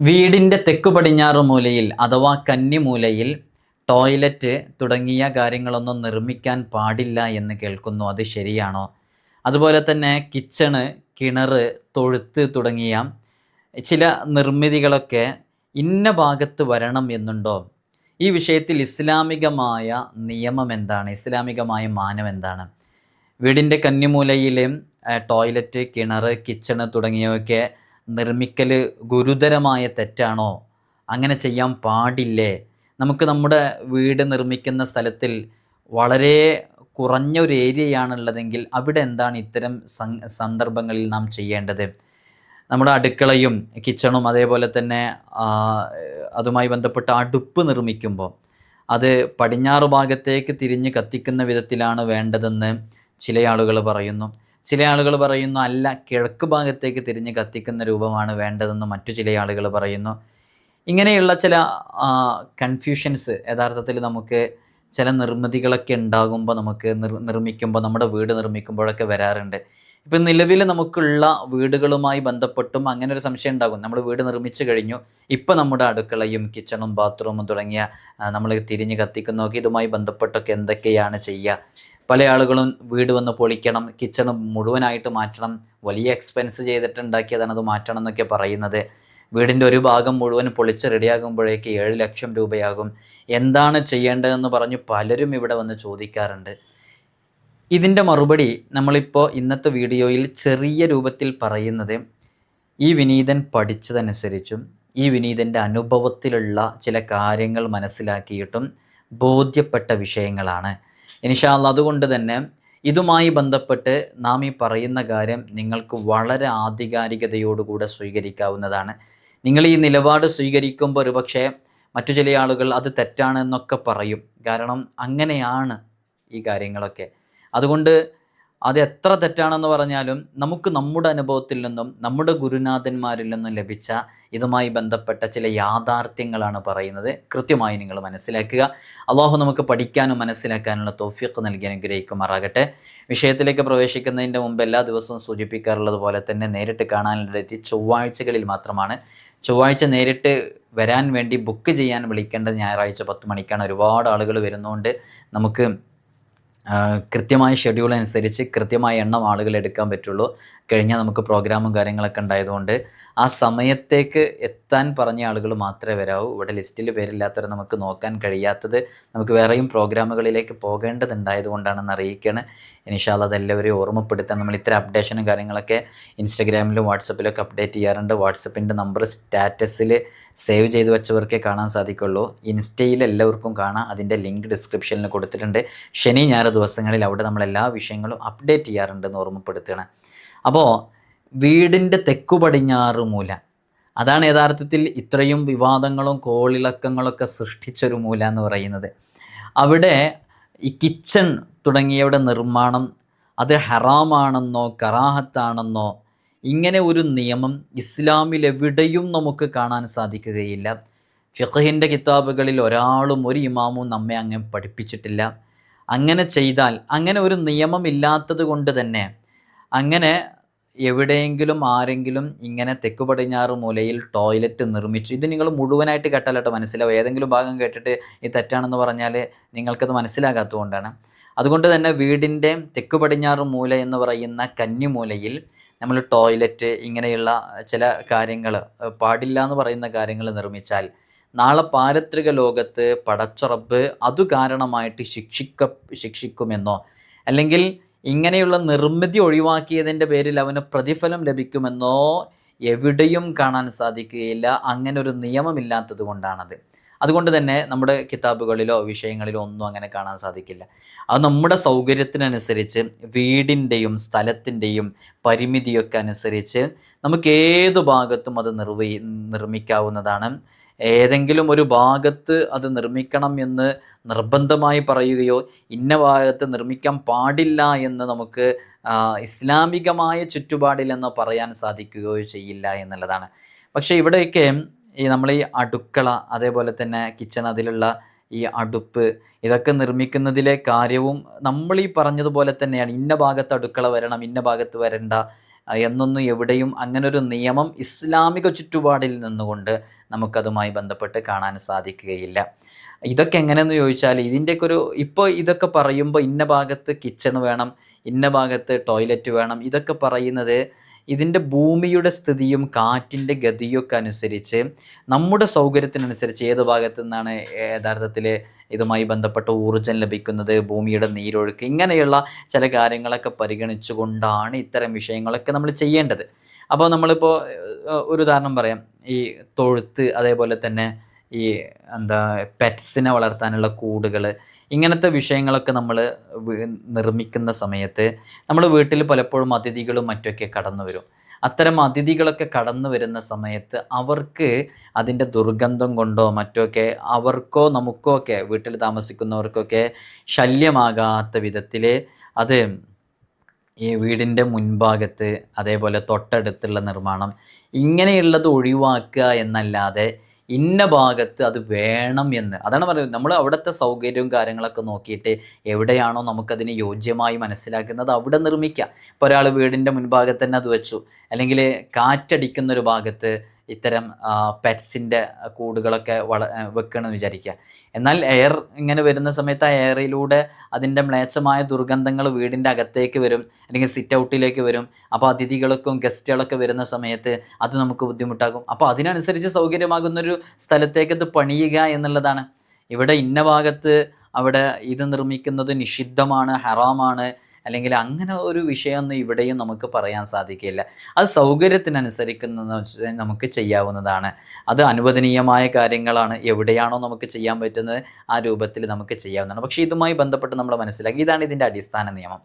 വീടിന്റെ തെക്കു പടിഞ്ഞാറ് മൂലയിൽ അഥവാ കന്നിമൂലയിൽ ടോയ്ലറ്റ് തുടങ്ങിയ കാര്യങ്ങളൊന്നും നിർമ്മിക്കാൻ പാടില്ല എന്ന് കേൾക്കുന്നു. അത് ശരിയാണോ? അതുപോലെ തന്നെ കിച്ചണ് കിണർ തൊഴുത്ത് തുടങ്ങിയ ചില നിർമ്മിതികളൊക്കെ ഇന്ന ഭാഗത്ത് വരണം എന്നുണ്ടോ? ഈ വിഷയത്തിൽ ഇസ്ലാമികമായ നിയമം എന്താണ്? ഇസ്ലാമികമായ മാനം എന്താണ്? വീടിന്റെ കന്നിമൂലയിൽ ടോയ്ലറ്റ് കിണർ കിച്ചണ് തുടങ്ങിയവയൊക്കെ നിർമ്മിക്കൽ ഗുരുതരമായ തെറ്റാണോ? അങ്ങനെ ചെയ്യാൻ പാടില്ലേ? നമുക്ക് നമ്മുടെ വീട് നിർമ്മിക്കുന്ന സ്ഥലത്തിൽ വളരെ കുറഞ്ഞ ഒരു ഏരിയയാണുള്ളതെങ്കിൽ അവിടെ എന്താണ് ഇത്തരം സന്ദർഭങ്ങളിൽ നാം ചെയ്യേണ്ടത്? നമ്മുടെ അടുക്കളയും കിച്ചണും അതേപോലെ തന്നെ അതുമായി ബന്ധപ്പെട്ട അടുപ്പ് നിർമ്മിക്കുമ്പോൾ അത് പടിഞ്ഞാറ് ഭാഗത്തേക്ക് തിരിഞ്ഞ് കത്തിക്കുന്ന വിധത്തിലാണ് വേണ്ടതെന്ന് ചില ആളുകൾ പറയുന്നു. ചില ആളുകൾ പറയുന്നു അല്ല കിഴക്ക് ഭാഗത്തേക്ക് തിരിഞ്ഞ് കത്തിക്കുന്ന രൂപമാണ് വേണ്ടതെന്ന് മറ്റു ചില ആളുകൾ പറയുന്നു. ഇങ്ങനെയുള്ള ചില കൺഫ്യൂഷൻസ് യഥാർത്ഥത്തിൽ നമുക്ക് ചില നിർമ്മിതികളൊക്കെ ഉണ്ടാകുമ്പോൾ നമുക്ക് നിർ നിർമ്മിക്കുമ്പോൾ നമ്മുടെ വീട് നിർമ്മിക്കുമ്പോഴൊക്കെ വരാറുണ്ട്. ഇപ്പം നിലവിൽ നമുക്കുള്ള വീടുകളുമായി ബന്ധപ്പെട്ടും അങ്ങനെ ഒരു സംശയം ഉണ്ടാകും. നമ്മൾ വീട് നിർമ്മിച്ചു കഴിഞ്ഞു. ഇപ്പം നമ്മുടെ അടുക്കളയും കിച്ചണും ബാത്റൂമും തുടങ്ങിയ നമ്മൾ തിരിഞ്ഞ് കത്തിക്കുന്നതൊക്കെ ഇതുമായി ബന്ധപ്പെട്ടൊക്കെ എന്തൊക്കെയാണ് ചെയ്യുക? പല ആളുകളും വീട് വന്ന് പൊളിക്കണം കിച്ചൺ മുഴുവനായിട്ട് മാറ്റണം വലിയ എക്സ്പെൻസ് ചെയ്തിട്ട് ഉണ്ടാക്കിയതാണ് അത് മാറ്റണം എന്നൊക്കെ പറയുന്നത്. വീടിന്റെ ഒരു ഭാഗം മുഴുവൻ പൊളിച്ച് റെഡിയാകുമ്പോഴേക്ക് ഏഴ് ലക്ഷം രൂപയാകും. എന്താണ് ചെയ്യേണ്ടതെന്ന് പറഞ്ഞ് പലരും ഇവിടെ വന്ന് ചോദിക്കാറുണ്ട്. ഇതിന്റെ മറുപടി നമ്മളിപ്പോൾ ഇന്നത്തെ വീഡിയോയിൽ ചെറിയ രൂപത്തിൽ പറയുന്നത് ഈ വിനീതൻ പഠിച്ചതനുസരിച്ചും ഈ വിനീതന്റെ അനുഭവത്തിലുള്ള ചില കാര്യങ്ങൾ മനസ്സിലാക്കിയിട്ടും ബോധ്യപ്പെട്ട വിഷയങ്ങളാണ്. ഇൻഷാല്ല അതുകൊണ്ട് തന്നെ ഇതുമായി ബന്ധപ്പെട്ട് നാം ഈ പറയുന്ന കാര്യം നിങ്ങൾക്ക് വളരെ ആധികാരികതയോടുകൂടെ സ്വീകരിക്കാവുന്നതാണ്. നിങ്ങൾ ഈ നിലപാട് സ്വീകരിക്കുമ്പോൾ ഒരുപക്ഷെ മറ്റു ചില ആളുകൾ അത് തെറ്റാണ് എന്നൊക്കെ പറയും. കാരണം അങ്ങനെയാണ് ഈ കാര്യങ്ങളൊക്കെ. അതുകൊണ്ട് അത് എത്ര തെറ്റാണെന്ന് പറഞ്ഞാലും നമുക്ക് നമ്മുടെ അനുഭവത്തിൽ നിന്നും നമ്മുടെ ഗുരുനാഥന്മാരിൽ നിന്നും ലഭിച്ച ഇതുമായി ബന്ധപ്പെട്ട ചില യാഥാർത്ഥ്യങ്ങളാണ് പറയുന്നത്. കൃത്യമായി നിങ്ങൾ മനസ്സിലാക്കുക. അള്ളാഹു നമുക്ക് പഠിക്കാനും മനസ്സിലാക്കാനുള്ള തോഫിക്ക് നൽകി അനുഗ്രഹിക്കുമാറാകട്ടെ. വിഷയത്തിലേക്ക് പ്രവേശിക്കുന്നതിന്റെ മുമ്പ് എല്ലാ ദിവസവും സൂചിപ്പിക്കാറുള്ളത് പോലെ തന്നെ നേരിട്ട് കാണാനുള്ള ചൊവ്വാഴ്ചകളിൽ മാത്രമാണ്. ചൊവ്വാഴ്ച നേരിട്ട് വരാൻ വേണ്ടി ബുക്ക് ചെയ്യാൻ വിളിക്കേണ്ടത് ഞായറാഴ്ച പത്ത് മണിക്കാണ്. ഒരുപാട് ആളുകൾ വരുന്നതുകൊണ്ട് നമുക്ക് കൃത്യമായ ഷെഡ്യൂൾ അനുസരിച്ച് കൃത്യമായ എണ്ണം ആളുകൾ എടുക്കാൻ പറ്റുള്ളൂ. കഴിഞ്ഞാൽ നമുക്ക് പ്രോഗ്രാമും കാര്യങ്ങളൊക്കെ ഉണ്ടായതുകൊണ്ട് ആ സമയത്തേക്ക് എത്താൻ പറഞ്ഞ ആളുകൾ മാത്രമേ വരാവൂ. ഇവിടെ ലിസ്റ്റിൽ പേരില്ലാത്തവരെ നമുക്ക് നോക്കാൻ കഴിയാത്തത് നമുക്ക് വേറെയും പ്രോഗ്രാമുകളിലേക്ക് പോകേണ്ടതുണ്ടായതുകൊണ്ടാണെന്ന് അറിയിക്കുകയാണ് ഇനിഷാല്ല അതെല്ലാവരെയും ഓർമ്മപ്പെടുത്താൻ നമ്മൾ ഇത്ര അപ്ഡേഷനും കാര്യങ്ങളൊക്കെ ഇൻസ്റ്റഗ്രാമിലും വാട്സപ്പിലൊക്കെ അപ്ഡേറ്റ് ചെയ്യാറുണ്ട്. വാട്സപ്പിന്റെ നമ്പർ സ്റ്റാറ്റസിൽ സേവ് ചെയ്തു വെച്ചവർക്കേ കാണാൻ സാധിക്കുള്ളൂ. ഇൻസ്റ്റയിൽ എല്ലാവർക്കും കാണാം. അതിന്റെ ലിങ്ക് ഡിസ്ക്രിപ്ഷനിൽ കൊടുത്തിട്ടുണ്ട്. ശനി ഞായർ ദിവസങ്ങളിൽ അവിടെ നമ്മൾ എല്ലാ വിഷയങ്ങളും അപ്ഡേറ്റ് ചെയ്യാറുണ്ടെന്ന് ഓർമ്മപ്പെടുത്തുകയാണ് അപ്പോൾ വീടിന്റെ തെക്കു പടിഞ്ഞാറ് മൂല. അതാണ് യഥാർത്ഥത്തിൽ ഇത്രയും വിവാദങ്ങളും കോളിളക്കങ്ങളൊക്കെ സൃഷ്ടിച്ചൊരു മൂല എന്ന് പറയുന്നത്. അവിടെ ഈ കിച്ചൺ തുടങ്ങിയവയുടെ നിർമ്മാണം അത് ഹറാമാണെന്നോ കറാഹത്താണെന്നോ ഇങ്ങനെ ഒരു നിയമം ഇസ്ലാമിൽ എവിടെയും നമുക്ക് കാണാൻ സാധിക്കുകയില്ല. ഫിഖഹിന്റെ കിതാബുകളിൽ ഒരാളും ഒരു ഇമാമും നമ്മെ അങ്ങനെ പഠിപ്പിച്ചിട്ടില്ല. അങ്ങനെ ചെയ്താൽ അങ്ങനെ ഒരു നിയമം ഇല്ലാത്തത് കൊണ്ട് തന്നെ അങ്ങനെ എവിടെയെങ്കിലും ആരെങ്കിലും ഇങ്ങനെ തെക്കു പടിഞ്ഞാറ് മൂലയിൽ ടോയ്ലറ്റ് നിർമ്മിച്ചു. ഇത് നിങ്ങൾ മുഴുവനായിട്ട് കേട്ടാലട്ടോ മനസ്സിലാവും. ഏതെങ്കിലും ഭാഗം കേട്ടിട്ട് ഇത് തെറ്റാണെന്ന് പറഞ്ഞാൽ നിങ്ങൾക്കത് മനസ്സിലാകാത്തതുകൊണ്ടാണ്. അതുകൊണ്ട് തന്നെ വീടിന്റെ തെക്കു പടിഞ്ഞാറ് മൂല എന്ന് പറയുന്ന കന്നിമൂലയിൽ നമ്മൾ ടോയ്ലറ്റ് ഇങ്ങനെയുള്ള ചില കാര്യങ്ങൾ പാടില്ല എന്ന് പറയുന്ന കാര്യങ്ങൾ നിർമ്മിച്ചാൽ നാളെ പാരത്രിക ലോകത്ത് പടച്ചുറപ്പ് അതു കാരണമായിട്ട് ശിക്ഷിക്ക ശിക്ഷിക്കുമെന്നോ അല്ലെങ്കിൽ ഇങ്ങനെയുള്ള നിർമ്മിതി ഒഴിവാക്കിയതിന്റെ പേരിൽ അവന് പ്രതിഫലം ലഭിക്കുമെന്നോ എവിടെയും കാണാൻ സാധിക്കുകയില്ല. അങ്ങനെ ഒരു നിയമമില്ലാത്തത് കൊണ്ടാണത്. അതുകൊണ്ട് തന്നെ നമ്മുടെ കിതാബുകളിലോ വിഷയങ്ങളിലോ ഒന്നും അങ്ങനെ കാണാൻ സാധിക്കില്ല. അത് നമ്മുടെ സൗകര്യത്തിനനുസരിച്ച് വീടിന്റെയും സ്ഥലത്തിന്റെയും പരിമിതിയൊക്കെ അനുസരിച്ച് നമുക്ക് ഏത് ഭാഗത്തും അത് നിർവഹി നിർമ്മിക്കാവുന്നതാണ്. ഏതെങ്കിലും ഒരു ഭാഗത്ത് അത് നിർമ്മിക്കണം എന്ന് നിർബന്ധമായി പറയുകയോ ഇന്ന ഭാഗത്ത് നിർമ്മിക്കാൻ പാടില്ല എന്ന് നമുക്ക് ഇസ്ലാമികമായ ചുറ്റുപാടിലെന്ന് പറയാൻ സാധിക്കുകയോ ചെയ്യില്ല എന്നുള്ളതാണ്. പക്ഷേ ഇവിടെയൊക്കെ ഈ നമ്മൾ ഈ അടുക്കള അതേപോലെ തന്നെ കിച്ചൺ അതിലുള്ള ഈ അടുപ്പ് ഇതൊക്കെ നിർമ്മിക്കുന്നതിലെ കാര്യവും നമ്മൾ ഈ പറഞ്ഞതുപോലെ തന്നെയാണ്. ഇന്ന ഭാഗത്ത് അടുക്കള വരണം ഇന്ന ഭാഗത്ത് വരണ്ട എന്നൊന്നും എവിടെയും അങ്ങനൊരു നിയമം ഇസ്ലാമിക ചുറ്റുപാടിൽ നിന്നുകൊണ്ട് നമുക്കതുമായി ബന്ധപ്പെട്ട് കാണാൻ സാധിക്കുകയില്ല. ഇതൊക്കെ എങ്ങനെയെന്ന് ചോദിച്ചാൽ ഇതിന്റെയൊക്കെ ഒരു ഇപ്പോൾ ഇതൊക്കെ പറയുമ്പോൾ ഇന്ന ഭാഗത്ത് കിച്ചൺ വേണം ഇന്ന ഭാഗത്ത് ടോയ്ലറ്റ് വേണം ഇതൊക്കെ പറയുന്നത് ഇതിന്റെ ഭൂമിയുടെ സ്ഥിതിയും കാറ്റിന്റെ ഗതിയൊക്കെ അനുസരിച്ച് നമ്മുടെ സൗകര്യത്തിനനുസരിച്ച് ഏത് ഭാഗത്തു നിന്നാണ് യഥാർത്ഥത്തിൽ ഇതുമായി ബന്ധപ്പെട്ട ഊർജം ലഭിക്കുന്നത് ഭൂമിയുടെ നീരൊഴുക്ക് ഇങ്ങനെയുള്ള ചില കാര്യങ്ങളൊക്കെ പരിഗണിച്ചുകൊണ്ടാണ് ഇത്തരം വിഷയങ്ങളൊക്കെ നമ്മൾ ചെയ്യേണ്ടത്. അപ്പോൾ നമ്മളിപ്പോൾ ഒരു ഉദാഹരണം പറയാം. ഈ തൊഴുത്ത് അതേപോലെ തന്നെ ഈ എന്താ പെറ്റ്സിനെ വളർത്താനുള്ള കൂടുകൾ ഇങ്ങനത്തെ വിഷയങ്ങളൊക്കെ നമ്മൾ നിർമ്മിക്കുന്ന സമയത്ത് നമ്മൾ വീട്ടിൽ പലപ്പോഴും അതിഥികളും മറ്റൊക്കെ കടന്നു വരും. അത്തരം അതിഥികളൊക്കെ കടന്നു വരുന്ന സമയത്ത് അവർക്ക് അതിന്റെ ദുർഗന്ധം കൊണ്ടോ മറ്റൊക്കെ അവർക്കോ നമുക്കോ ഒക്കെ വീട്ടിൽ താമസിക്കുന്നവർക്കൊക്കെ ശല്യമാകാത്ത വിധത്തിൽ അത് ഈ വീടിന്റെ മുൻഭാഗത്ത് അതേപോലെ തൊട്ടടുത്തുള്ള നിർമ്മാണം ഇങ്ങനെയുള്ളത് ഒഴിവാക്കുക എന്നല്ലാതെ ഇന്ന ഭാഗത്ത് അത് വേണം എന്ന്. അതാണ് പറയുന്നത്. നമ്മൾ അവിടുത്തെ സൗകര്യവും കാര്യങ്ങളൊക്കെ നോക്കിയിട്ട് എവിടെയാണോ നമുക്കതിന് യോജ്യമായി മനസ്സിലാക്കുന്നത് അവിടെ നിർമ്മിക്കുക ഇപ്പോൾ ഒരാൾ വീടിന്റെ മുൻഭാഗത്ത് തന്നെ അത് വെച്ചു. അല്ലെങ്കിൽ കാറ്റടിക്കുന്ന ഒരു ഭാഗത്ത് ഇത്തരം പെറ്റ്സിന്റെ കൂടുകളൊക്കെ വള വെക്കണമെന്ന് വിചാരിക്കുക എന്നാൽ എയർ ഇങ്ങനെ വരുന്ന സമയത്ത് ആ എയറിലൂടെ അതിന്റെ മ്ലേച്ഛമായ ദുർഗന്ധങ്ങൾ വീടിന്റെ അകത്തേക്ക് വരും അല്ലെങ്കിൽ സിറ്റ് ഔട്ടിലേക്ക് വരും. അപ്പോൾ അതിഥികൾക്കും ഗസ്റ്റുകളൊക്കെ വരുന്ന സമയത്ത് അത് നമുക്ക് ബുദ്ധിമുട്ടാകും. അപ്പോൾ അതിനനുസരിച്ച് സൗകര്യമാകുന്നൊരു സ്ഥലത്തേക്ക് ഇത് പണിയുക എന്നുള്ളതാണ്. ഇവിടെ ഇന്ന ഭാഗത്ത് അവിടെ ഇത് നിർമ്മിക്കുന്നത് നിഷിദ്ധമാണ് ഹറാമാണ്. അല്ലെങ്കിൽ അങ്ങനെ ഒരു വിഷയമൊന്നും ഇവിടെയും നമുക്ക് പറയാൻ സാധിക്കില്ല. അത് സൗകര്യത്തിനനുസരിക്കുന്ന നമുക്ക് ചെയ്യാവുന്നതാണ്. അത് അനുവദനീയമായ കാര്യങ്ങളാണ്. എവിടെയാണോ നമുക്ക് ചെയ്യാൻ പറ്റുന്നത് ആ രൂപത്തിൽ നമുക്ക് ചെയ്യാവുന്നതാണ്. പക്ഷേ ഇതുമായി ബന്ധപ്പെട്ട് നമ്മൾ മനസ്സിലാക്കി ഇതാണ് ഇതിന്റെ അടിസ്ഥാന നിയമം.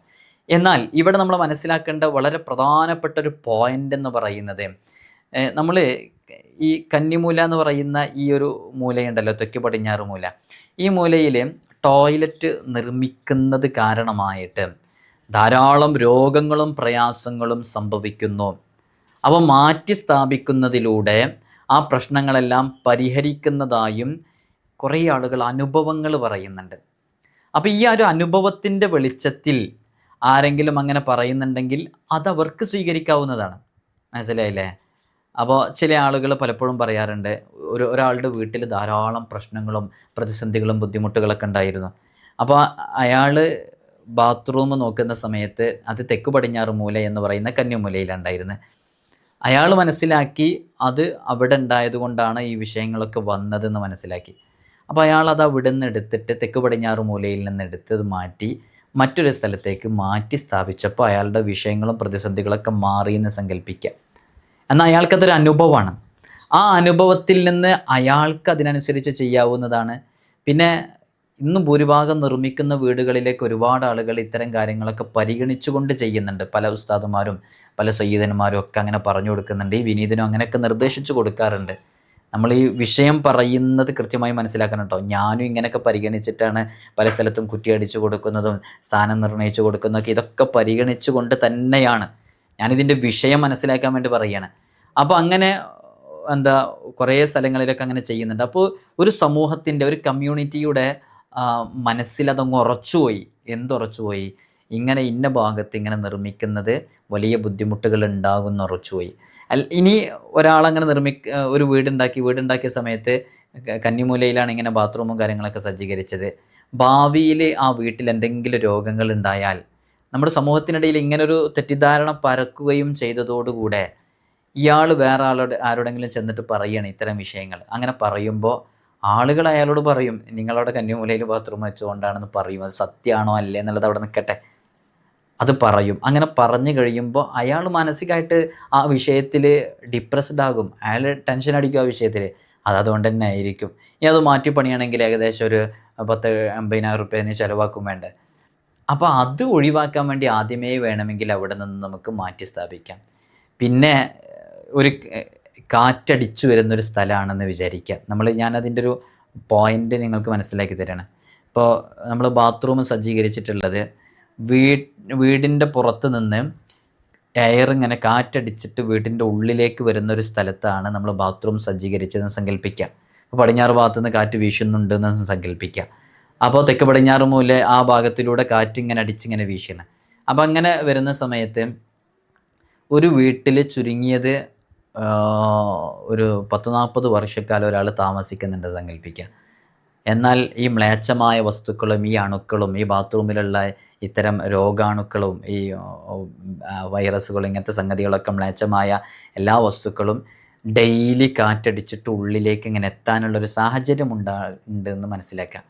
എന്നാൽ ഇവിടെ നമ്മൾ മനസ്സിലാക്കേണ്ട വളരെ പ്രധാനപ്പെട്ട ഒരു പോയിന്റ് എന്ന് പറയുന്നത് നമ്മൾ ഈ കന്നിമൂല എന്ന് പറയുന്ന ഈ ഒരു മൂലയുണ്ടല്ലോ തെക്ക് പടിഞ്ഞാറ് മൂല. ഈ മൂലയിൽ ടോയ്ലറ്റ് നിർമ്മിക്കുന്നത് കാരണമായിട്ട് ധാരാളം രോഗങ്ങളും പ്രയാസങ്ങളും സംഭവിക്കുന്നു. അവ മാറ്റി സ്ഥാപിക്കുന്നതിലൂടെ ആ പ്രശ്നങ്ങളെല്ലാം പരിഹരിക്കുന്നതായും കുറേ ആളുകൾ അനുഭവങ്ങൾ പറയുന്നുണ്ട്. അപ്പോൾ ഈ ഒരു അനുഭവത്തിന്റെ വെളിച്ചത്തിൽ ആരെങ്കിലും അങ്ങനെ പറയുന്നുണ്ടെങ്കിൽ അതവർക്ക് സ്വീകരിക്കാവുന്നതാണ്. മനസ്സിലായില്ലേ? അപ്പോൾ ചില ആളുകൾ പലപ്പോഴും പറയാറുണ്ട് ഒരു ഒരാളുടെ വീട്ടിൽ ധാരാളം പ്രശ്നങ്ങളും പ്രതിസന്ധികളും ബുദ്ധിമുട്ടുകളൊക്കെ ഉണ്ടായിരുന്നു. അപ്പോൾ അയാൾ ബാത്റൂം നോക്കുന്ന സമയത്ത് അത് തെക്ക് പടിഞ്ഞാറ് മൂല എന്ന് പറയുന്ന കന്യമൂലയിലുണ്ടായിരുന്നു. അയാൾ മനസ്സിലാക്കി അത് അവിടെ ഉണ്ടായത് കൊണ്ടാണ് ഈ വിഷയങ്ങളൊക്കെ വന്നതെന്ന് മനസ്സിലാക്കി. അപ്പോൾ അയാൾ അത് അവിടെ നിന്ന് എടുത്തിട്ട് തെക്ക് പടിഞ്ഞാറ് മൂലയിൽ നിന്ന് എടുത്ത് അത് മാറ്റി മറ്റൊരു സ്ഥലത്തേക്ക് മാറ്റി സ്ഥാപിച്ചപ്പോൾ അയാളുടെ വിഷയങ്ങളും പ്രതിസന്ധികളൊക്കെ മാറി എന്ന് സങ്കല്പിക്കുക എന്നാൽ അയാൾക്കതൊരു അനുഭവമാണ്. ആ അനുഭവത്തിൽ നിന്ന് അയാൾക്ക് അതിനനുസരിച്ച് ചെയ്യാവുന്നതാണ്. പിന്നെ ഇന്ന് ഭൂരിഭാഗം നിർമ്മിക്കുന്ന വീടുകളിലേക്ക് ഒരുപാട് ആളുകൾ ഇത്തരം കാര്യങ്ങളൊക്കെ പരിഗണിച്ചുകൊണ്ട് ചെയ്യുന്നുണ്ട്. പല ഉസ്താദുമാരും പല സയ്യിദന്മാരും ഒക്കെ അങ്ങനെ പറഞ്ഞു കൊടുക്കുന്നുണ്ട്. ഈ വിനീതനും അങ്ങനെയൊക്കെ നിർദ്ദേശിച്ചു കൊടുക്കാറുണ്ട്. നമ്മൾ ഈ വിഷയം പറയുന്നത് കൃത്യമായി മനസ്സിലാക്കണം കേട്ടോ ഞാനും ഇങ്ങനെയൊക്കെ പരിഗണിച്ചിട്ടാണ് പല സ്ഥലത്തും കുറ്റിയടിച്ചു കൊടുക്കുന്നതും സ്ഥാനം നിർണയിച്ചു കൊടുക്കുന്നതൊക്കെ ഇതൊക്കെ പരിഗണിച്ചുകൊണ്ട് തന്നെയാണ്. ഞാനിതിന്റെ വിഷയം മനസ്സിലാക്കാൻ വേണ്ടി പറയുകയാണ്. അപ്പോൾ അങ്ങനെ എന്താ കുറേ സ്ഥലങ്ങളിലൊക്കെ അങ്ങനെ ചെയ്യുന്നുണ്ട്. അപ്പോൾ ഒരു സമൂഹത്തിന്റെ ഒരു കമ്മ്യൂണിറ്റിയുടെ മനസ്സിലതങ്ങ് ഉറച്ചുപോയി. എന്തുറച്ചുപോയി? ഇങ്ങനെ ഇന്ന ഭാഗത്ത് ഇങ്ങനെ നിർമ്മിക്കുന്നത് വലിയ ബുദ്ധിമുട്ടുകൾ ഉണ്ടാകുന്ന ഉറച്ചുപോയി. അല്ല ഇനി ഒരാളങ്ങനെ നിർമ്മി ഒരു വീടുണ്ടാക്കി വീടുണ്ടാക്കിയ സമയത്ത് കന്നിമൂലയിലാണ് ഇങ്ങനെ ബാത്റൂമും കാര്യങ്ങളൊക്കെ സജ്ജീകരിച്ചത്. ഭാവിയിൽ ആ വീട്ടിൽ എന്തെങ്കിലും രോഗങ്ങൾ ഉണ്ടായാൽ നമ്മുടെ സമൂഹത്തിനിടയിൽ ഇങ്ങനൊരു തെറ്റിദ്ധാരണ പരക്കുകയും ചെയ്തതോടുകൂടെ ഇയാൾ വേറെ ആളോട് ആരോടെങ്കിലും ചെന്നിട്ട് പറയുകയാണ് ഇത്തരം വിഷയങ്ങൾ. അങ്ങനെ പറയുമ്പോൾ ആളുകൾ അയാളോട് പറയും നിങ്ങളവിടെ കന്യാമൂലയിൽ ബാത്റൂം വെച്ചുകൊണ്ടാണെന്ന് പറയും. അത് സത്യമാണോ അല്ലേ എന്നുള്ളത് അവിടെ നിൽക്കട്ടെ അത് പറയും. അങ്ങനെ പറഞ്ഞു കഴിയുമ്പോൾ അയാൾ മാനസികമായിട്ട് ആ വിഷയത്തിൽ ഡിപ്രസ്ഡ് ആകും. അയാൾ ടെൻഷൻ അടിക്കും ആ വിഷയത്തിൽ. അത് അതുകൊണ്ട് തന്നെ ആയിരിക്കും. ഇനി അത് മാറ്റിപ്പണിയാണെങ്കിൽ ഏകദേശം ഒരു പത്ത് അമ്പതിനായിരം റുപ്യ ചിലവാക്കും വേണ്ടേ. അപ്പോൾ അത് ഒഴിവാക്കാൻ വേണ്ടി ആദ്യമേ വേണമെങ്കിൽ അവിടെ നിന്ന് നമുക്ക് മാറ്റി സ്ഥാപിക്കാം. പിന്നെ ഒരു കാറ്റടിച്ചു വരുന്നൊരു സ്ഥലമാണെന്ന് വിചാരിക്കുക. നമ്മൾ ഞാനതിന്റെ ഒരു പോയിന്റ് നിങ്ങൾക്ക് മനസ്സിലാക്കി തരാണ്. ഇപ്പോൾ നമ്മൾ ബാത്റൂം സജ്ജീകരിച്ചിട്ടുള്ളത് വീ വീടിന്റെ പുറത്ത് നിന്ന് എയർ ഇങ്ങനെ കാറ്റടിച്ചിട്ട് വീടിന്റെ ഉള്ളിലേക്ക് വരുന്ന ഒരു സ്ഥലത്താണ് നമ്മൾ ബാത്റൂം സജ്ജീകരിച്ചതെന്ന് സങ്കല്പിക്കുക. അപ്പോൾ പടിഞ്ഞാറ് ഭാഗത്തു നിന്ന് കാറ്റ് വീശുന്നുണ്ടെന്ന് സങ്കല്പിക്കുക. അപ്പോൾ തെക്ക് പടിഞ്ഞാറ് മൂല ആ ഭാഗത്തിലൂടെ കാറ്റ് ഇങ്ങനെ അടിച്ചിങ്ങനെ വീശണം അപ്പോൾ അങ്ങനെ വരുന്ന സമയത്ത് ഒരു വീട്ടിൽ ചുരുങ്ങിയത് ഒരു പത്ത് നാൽപ്പത് വർഷക്കാലം ഒരാൾ താമസിക്കുന്നുണ്ട് സങ്കല്പിക്കുക എന്നാൽ ഈ മ്ലേച്ഛമായ വസ്തുക്കളും ഈ അണുക്കളും ഈ ബാത്റൂമിലുള്ള ഇത്തരം രോഗാണുക്കളും ഈ വൈറസുകളും ഇങ്ങനത്തെ സംഗതികളൊക്കെ മ്ലേച്ഛമായ എല്ലാ വസ്തുക്കളും ഡെയിലി കാറ്റടിച്ചിട്ട് ഉള്ളിലേക്ക് ഇങ്ങനെ എത്താനുള്ളൊരു സാഹചര്യം ഉണ്ടാ ഉണ്ടെന്ന് മനസ്സിലാക്കാം.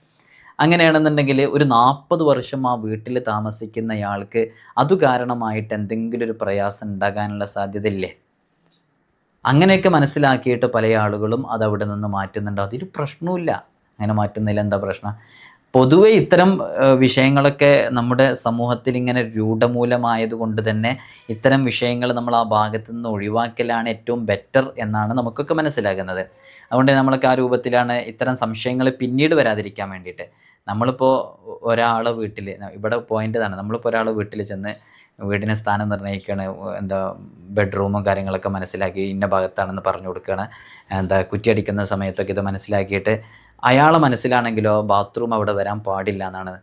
അങ്ങനെയാണെന്നുണ്ടെങ്കിൽ ഒരു നാൽപ്പത് വർഷം ആ വീട്ടിൽ താമസിക്കുന്നയാൾക്ക് അതു കാരണമായിട്ട് എന്തെങ്കിലും ഒരു പ്രയാസം ഉണ്ടാകാനുള്ള സാധ്യതയില്ലേ? അങ്ങനെയൊക്കെ മനസ്സിലാക്കിയിട്ട് പല ആളുകളും അത് അവിടെ നിന്ന് മാറ്റുന്നുണ്ട്. അതിൽ പ്രശ്നമില്ല അങ്ങനെ മാറ്റുന്നതിൽ എന്താ പ്രശ്നം? പൊതുവെ ഇത്തരം വിഷയങ്ങളൊക്കെ നമ്മുടെ സമൂഹത്തിൽ ഇങ്ങനെ രൂഢമൂലമായത് കൊണ്ട് തന്നെ ഇത്തരം വിഷയങ്ങൾ നമ്മൾ ആ ഭാഗത്ത് നിന്ന് ഒഴിവാക്കലാണ് ഏറ്റവും ബെറ്റർ എന്നാണ് നമുക്കൊക്കെ മനസ്സിലാകുന്നത്. അതുകൊണ്ട് നമ്മളൊക്കെ ആ രൂപത്തിലാണ് ഇത്തരം സംശയങ്ങൾ പിന്നീട് വരാതിരിക്കാൻ വേണ്ടിയിട്ട്. നമ്മളിപ്പോൾ ഒരാളെ വീട്ടിൽ ഇവിടെ പോയിന്റ് തന്നെ നമ്മളിപ്പോൾ ഒരാളെ വീട്ടിൽ ചെന്ന് വീടിന് സ്ഥാനം നിർണയിക്കുകയാണ് എന്താ ബെഡ്റൂമും കാര്യങ്ങളൊക്കെ മനസ്സിലാക്കി ഇന്ന ഭാഗത്താണെന്ന് പറഞ്ഞു കൊടുക്കുകയാണ് എന്താ കുറ്റിയടിക്കുന്ന സമയത്തൊക്കെ ഇത് മനസ്സിലാക്കിയിട്ട് അയാളെ മനസ്സിലാണെങ്കിലോ ബാത്റൂം അവിടെ വരാൻ പാടില്ല എന്നാണ്.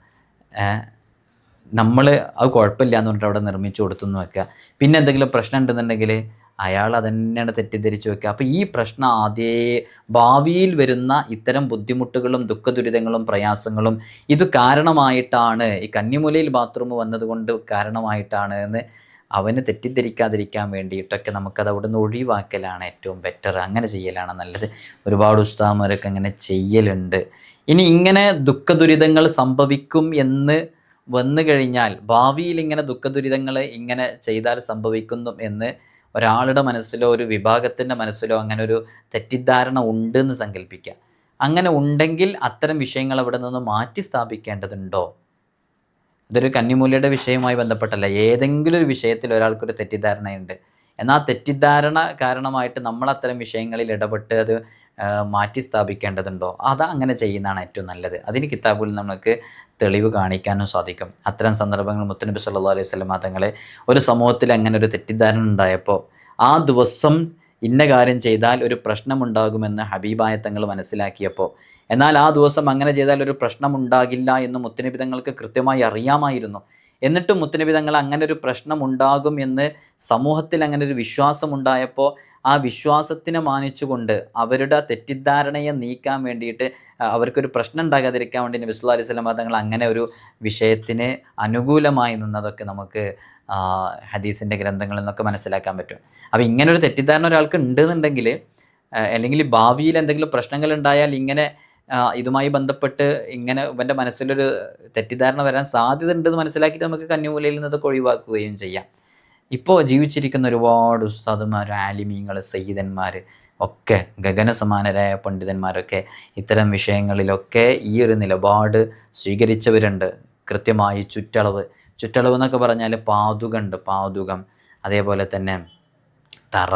നമ്മൾ അത് കുഴപ്പമില്ല എന്ന് പറഞ്ഞിട്ട് അവിടെ നിർമ്മിച്ചു കൊടുത്തു വെക്കുക പിന്നെ എന്തെങ്കിലും പ്രശ്നം ഉണ്ടെന്നുണ്ടെങ്കിൽ അയാൾ അതന്നെയാണ് തെറ്റിദ്ധരിച്ച് വെക്കുക. അപ്പോൾ ഈ പ്രശ്നം ആദ്യേ ഭാവിയിൽ വരുന്ന ഇത്തരം ബുദ്ധിമുട്ടുകളും ദുഃഖദുരിതങ്ങളും പ്രയാസങ്ങളും ഇത് കാരണമായിട്ടാണ് ഈ കന്നിമുലയിൽ ബാത്റൂം വന്നതുകൊണ്ട് കാരണമായിട്ടാണ് എന്ന് അവന് തെറ്റിദ്ധരിക്കാതിരിക്കാൻ വേണ്ടിയിട്ടൊക്കെ നമുക്കത് അവിടെ നിന്ന് ഒഴിവാക്കലാണ് ഏറ്റവും ബെറ്റർ അങ്ങനെ ചെയ്യലാണ് നല്ലത്. ഒരുപാട് ഉസ്താമാരൊക്കെ അങ്ങനെ ചെയ്യലുണ്ട്. ഇനി ഇങ്ങനെ ദുഃഖദുരിതങ്ങൾ സംഭവിക്കും എന്ന് വന്നു കഴിഞ്ഞാൽ ഭാവിയിൽ ഇങ്ങനെ ദുഃഖദുരിതങ്ങൾ ഇങ്ങനെ ചെയ്താൽ സംഭവിക്കുന്നു എന്ന് ഒരാളുടെ മനസ്സിലോ ഒരു വിഭാഗത്തിന്റെ മനസ്സിലോ അങ്ങനെ ഒരു തെറ്റിദ്ധാരണ ഉണ്ടെന്ന് സങ്കല്പിക്കുക അങ്ങനെ ഉണ്ടെങ്കിൽ അത്തരം വിഷയങ്ങൾ അവിടെ നിന്ന് മാറ്റി സ്ഥാപിക്കേണ്ടതുണ്ടോ? ഇതൊരു കന്നിമൂലയുടെ വിഷയവുമായി ബന്ധപ്പെട്ടല്ല. ഏതെങ്കിലും ഒരു വിഷയത്തിൽ ഒരാൾക്കൊരു തെറ്റിദ്ധാരണയുണ്ട്. എന്നാൽ തെറ്റിദ്ധാരണ കാരണമായിട്ട് നമ്മൾ അത്തരം വിഷയങ്ങളിൽ ഇടപെട്ട് അത് മാറ്റി സ്ഥാപിക്കേണ്ടതുണ്ടോ? അത് അങ്ങനെ ചെയ്യുന്നതാണ് ഏറ്റവും നല്ലത്. അതിന് കിതാബിൽ നമുക്ക് തെളിവ് കാണിക്കാനും സാധിക്കും. അത്തരം സന്ദർഭങ്ങൾ മുത്തനബി സല്ലാ അലൈഹി സ്വലം തങ്ങളെ ഒരു സമൂഹത്തിൽ അങ്ങനെ ഒരു തെറ്റിദ്ധാരണ ഉണ്ടായപ്പോൾ ആ ദിവസം ഇന്ന കാര്യം ചെയ്താൽ ഒരു പ്രശ്നമുണ്ടാകുമെന്ന് ഹബീബായ തങ്ങൾ മനസ്സിലാക്കിയപ്പോൾ എന്നാൽ ആ ദിവസം അങ്ങനെ ചെയ്താൽ ഒരു പ്രശ്നമുണ്ടാകില്ല എന്ന് മുത്തനബി തങ്ങൾക്ക് കൃത്യമായി അറിയാമായിരുന്നു. എന്നിട്ടും മുത്തനബി തങ്ങൾ അങ്ങനെ ഒരു പ്രശ്നം ഉണ്ടാകും എന്ന് സമൂഹത്തിൽ അങ്ങനെ ഒരു വിശ്വാസം ഉണ്ടായപ്പോൾ ആ വിശ്വാസത്തിനെ മാനിച്ചുകൊണ്ട് അവരുടെ തെറ്റിദ്ധാരണയെ നീക്കാൻ വേണ്ടിയിട്ട് അവർക്കൊരു പ്രശ്നം ഉണ്ടാകാതിരിക്കാൻ വേണ്ടി നബി സല്ലല്ലാഹു അലൈഹി വസല്ലം തങ്ങൾ അങ്ങനെ ഒരു വിഷയത്തിന് അനുകൂലമായി നിന്നതൊക്കെ നമുക്ക് ഹദീസിന്റെ ഗ്രന്ഥങ്ങളിൽ നിന്നൊക്കെ മനസ്സിലാക്കാൻ പറ്റും. അപ്പോൾ ഇങ്ങനൊരു തെറ്റിദ്ധാരണ ഒരാൾക്ക് ഉണ്ടെന്നുണ്ടെങ്കിൽ അല്ലെങ്കിൽ ഭാവിയിൽ എന്തെങ്കിലും പ്രശ്നങ്ങൾ ഉണ്ടായാൽ ഇങ്ങനെ ഇതുമായി ബന്ധപ്പെട്ട് ഇങ്ങനെ ഇവന്റെ മനസ്സിലൊരു തെറ്റിദ്ധാരണ വരാൻ സാധ്യത ഉണ്ടെന്ന് മനസ്സിലാക്കിയിട്ട് നമുക്ക് കന്യമൂലയിൽ നിന്നതൊക്കെ ഒഴിവാക്കുകയും ചെയ്യാം. ഇപ്പോൾ ജീവിച്ചിരിക്കുന്ന ഒരുപാട് ഉസ്താദുമാർ ആലിമീങ്ങൾ സയ്യിദന്മാർ ഒക്കെ ഗഗനസമാനരായ പണ്ഡിതന്മാരൊക്കെ ഇത്തരം വിഷയങ്ങളിലൊക്കെ ഈ ഒരു നിലപാട് സ്വീകരിച്ചവരുണ്ട്. കൃത്യമായി ചുറ്റളവ്. ചുറ്റളവ് എന്നൊക്കെ പറഞ്ഞാൽ പാതുകണ്ട്. പാതുകം അതേപോലെ തന്നെ തറ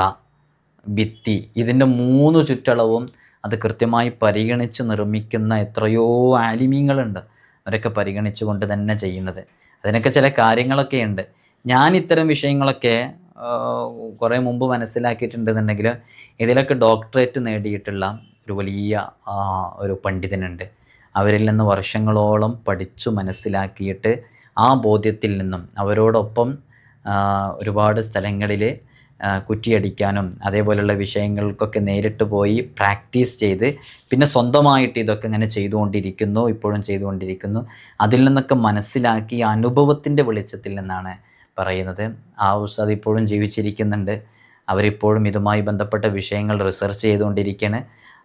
ഭിത്തി ഇതിന്റെ മൂന്ന് ചുറ്റളവും അത് കൃത്യമായി പരിഗണിച്ച് നിർമ്മിക്കുന്ന എത്രയോ ആലിമീങ്ങളുണ്ട്. അവരൊക്കെ പരിഗണിച്ചുകൊണ്ട് തന്നെ ചെയ്യുന്നത്. അതിനൊക്കെ ചില കാര്യങ്ങളൊക്കെ ഉണ്ട്. ഞാൻ ഇത്തരം വിഷയങ്ങളൊക്കെ കുറേ മുമ്പ് മനസ്സിലാക്കിയിട്ടുണ്ടെന്നുണ്ടെങ്കിൽ ഇതിലൊക്കെ ഡോക്ടറേറ്റ് നേടിയിട്ടുള്ള ഒരു വലിയ ഒരു പണ്ഡിതനുണ്ട്. അവരിൽ നിന്ന് വർഷങ്ങളോളം പഠിച്ചു മനസ്സിലാക്കിയിട്ട് ആ ബോധ്യത്തിൽ നിന്നും അവരോടൊപ്പം ഒരുപാട് സ്ഥലങ്ങളിൽ കുറ്റിയടിക്കാനും അതേപോലെയുള്ള വിഷയങ്ങൾക്കൊക്കെ നേരിട്ട് പോയി പ്രാക്ടീസ് ചെയ്ത് പിന്നെ സ്വന്തമായിട്ട് ഇതൊക്കെ ഇങ്ങനെ ചെയ്തുകൊണ്ടിരിക്കുന്നു ഇപ്പോഴും ചെയ്തുകൊണ്ടിരിക്കുന്നു. അതിൽ നിന്നൊക്കെ മനസ്സിലാക്കി അനുഭവത്തിന്റെ വെളിച്ചത്തിൽ നിന്നാണ് പറയുന്നത്. ആ ഉസ്താദ് ഇപ്പോഴും ജീവിച്ചിരിക്കുന്നുണ്ട്. അവരിപ്പോഴും ഇതുമായി ബന്ധപ്പെട്ട വിഷയങ്ങൾ റിസർച്ച് ചെയ്തുകൊണ്ടിരിക്കുകയാണ്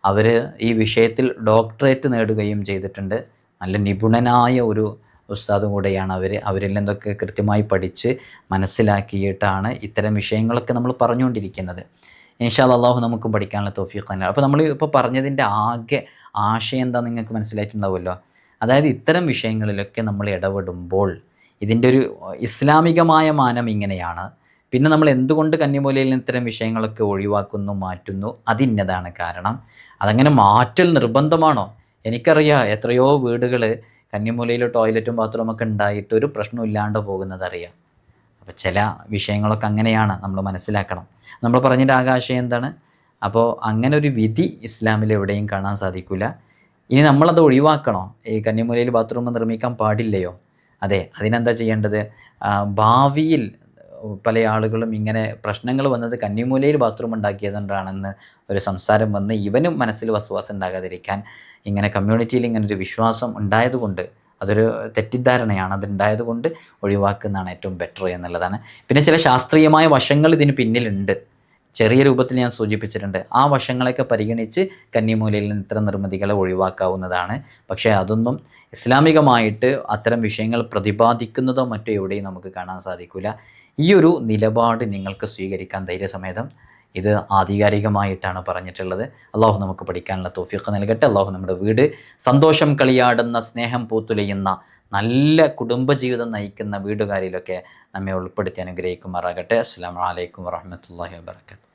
അവർ ഈ വിഷയത്തിൽ ഡോക്ടറേറ്റ് നേടുകയും ചെയ്തിട്ടുണ്ട്. നല്ല നിപുണനായ ഒരു ഉസ്താദും കൂടെയാണ് അവർ അവരിൽ നിന്നൊക്കെ കൃത്യമായി പഠിച്ച് മനസ്സിലാക്കിയിട്ടാണ് ഇത്തരം വിഷയങ്ങളൊക്കെ നമ്മൾ പറഞ്ഞുകൊണ്ടിരിക്കുന്നത്. ഇൻഷാ അള്ളാഹു നമുക്കും പഠിക്കാനുള്ള തോഫീഖ് തന്നെയാണ് അപ്പോൾ നമ്മൾ ഇപ്പോൾ പറഞ്ഞതിന്റെ ആകെ ആശയം എന്താ നിങ്ങൾക്ക് മനസ്സിലായിട്ടുണ്ടാവുമല്ലോ? അതായത് ഇത്തരം വിഷയങ്ങളിലൊക്കെ നമ്മൾ ഇടപെടുമ്പോൾ ഇതിന്റെ ഒരു ഇസ്ലാമികമായ മാനം ഇങ്ങനെയാണ്. പിന്നെ നമ്മൾ എന്തുകൊണ്ട് കന്നിമൂലയിൽ നിന്ന് ഇത്തരം വിഷയങ്ങളൊക്കെ ഒഴിവാക്കുന്നു മാറ്റുന്നു? അതിന്നതാണ് കാരണം. അതങ്ങനെ മാറ്റൽ നിർബന്ധമാണോ? എനിക്കറിയാം എത്രയോ വീടുകൾ കന്നിമൂലയിൽ ടോയ്ലറ്റും ബാത്റൂമൊക്കെ ഒക്കെ ഉണ്ടായിട്ട് ഒരു പ്രശ്നം ഇല്ലാണ്ട് പോകുന്നത് അറിയാം. അപ്പോൾ ചില വിഷയങ്ങളൊക്കെ അങ്ങനെയാണ് നമ്മൾ മനസ്സിലാക്കണം. നമ്മൾ പറഞ്ഞതിന്റെ ആകാശം എന്താണ്? അപ്പോൾ അങ്ങനെ ഒരു വിധി ഇസ്ലാമിൽ എവിടെയും കാണാൻ സാധിക്കില്ല ഇനി നമ്മളത് ഒഴിവാക്കണോ? ഈ കന്നിമൂലയിൽ ബാത്റൂം നിർമ്മിക്കാൻ പാടില്ലയോ? അതെ അതിനെന്താ ചെയ്യേണ്ടത്? ഭാവിയിൽ പല ആളുകളും ഇങ്ങനെ പ്രശ്നങ്ങൾ വന്നത് കന്നിമൂലയിൽ ബാത്റൂം ഉണ്ടാക്കിയതുകൊണ്ടാണെന്ന് ഒരു സംസാരം വന്ന് ഇവനും മനസ്സിൽ വസവാസം ഉണ്ടാകാതിരിക്കാൻ ഇങ്ങനെ കമ്മ്യൂണിറ്റിയിൽ ഇങ്ങനെ ഒരു വിശ്വാസം ഉണ്ടായതുകൊണ്ട് അതൊരു തെറ്റിദ്ധാരണയാണ്. അതുണ്ടായതുകൊണ്ട് ഒഴിവാക്കുന്നതാണ് ഏറ്റവും ബെറ്റർ എന്നുള്ളതാണ്. പിന്നെ ചില ശാസ്ത്രീയമായ വശങ്ങൾ ഇതിന് പിന്നിലുണ്ട്. ചെറിയ രൂപത്തിൽ ഞാൻ സൂചിപ്പിച്ചിട്ടുണ്ട്. ആ വശങ്ങളൊക്കെ പരിഗണിച്ച് കന്നിമൂലയിൽ നിന്ന് ഇത്തരം നിർമ്മിതികളെ ഒഴിവാക്കാവുന്നതാണ്. പക്ഷേ അതൊന്നും ഇസ്ലാമികമായിട്ട് അത്തരം വിഷയങ്ങൾ പ്രതിപാദിക്കുന്നതോ മറ്റോ എവിടെയും നമുക്ക് കാണാൻ സാധിക്കില്ല ഈ ഒരു നിലപാട് നിങ്ങൾക്ക് സ്വീകരിക്കാൻ ധൈര്യസമേതം ഇത് ആധികാരികമായിട്ടാണ് പറഞ്ഞിട്ടുള്ളത്. അള്ളാഹു നമുക്ക് പഠിക്കാനുള്ള തോഫിയൊക്കെ നൽകട്ടെ. അള്ളാഹു നമ്മുടെ വീട് സന്തോഷം കളിയാടുന്ന സ്നേഹം പൂത്തുലയുന്ന നല്ല കുടുംബജീവിതം നയിക്കുന്ന വീടുകാരിലൊക്കെ നമ്മെ ഉൾപ്പെടുത്തി അനുഗ്രഹിക്കുമാറാകട്ടെ. അസ്സാം വലൈക്കും വാഹമത്തല്ലാഹി വാബർക്കാത്തു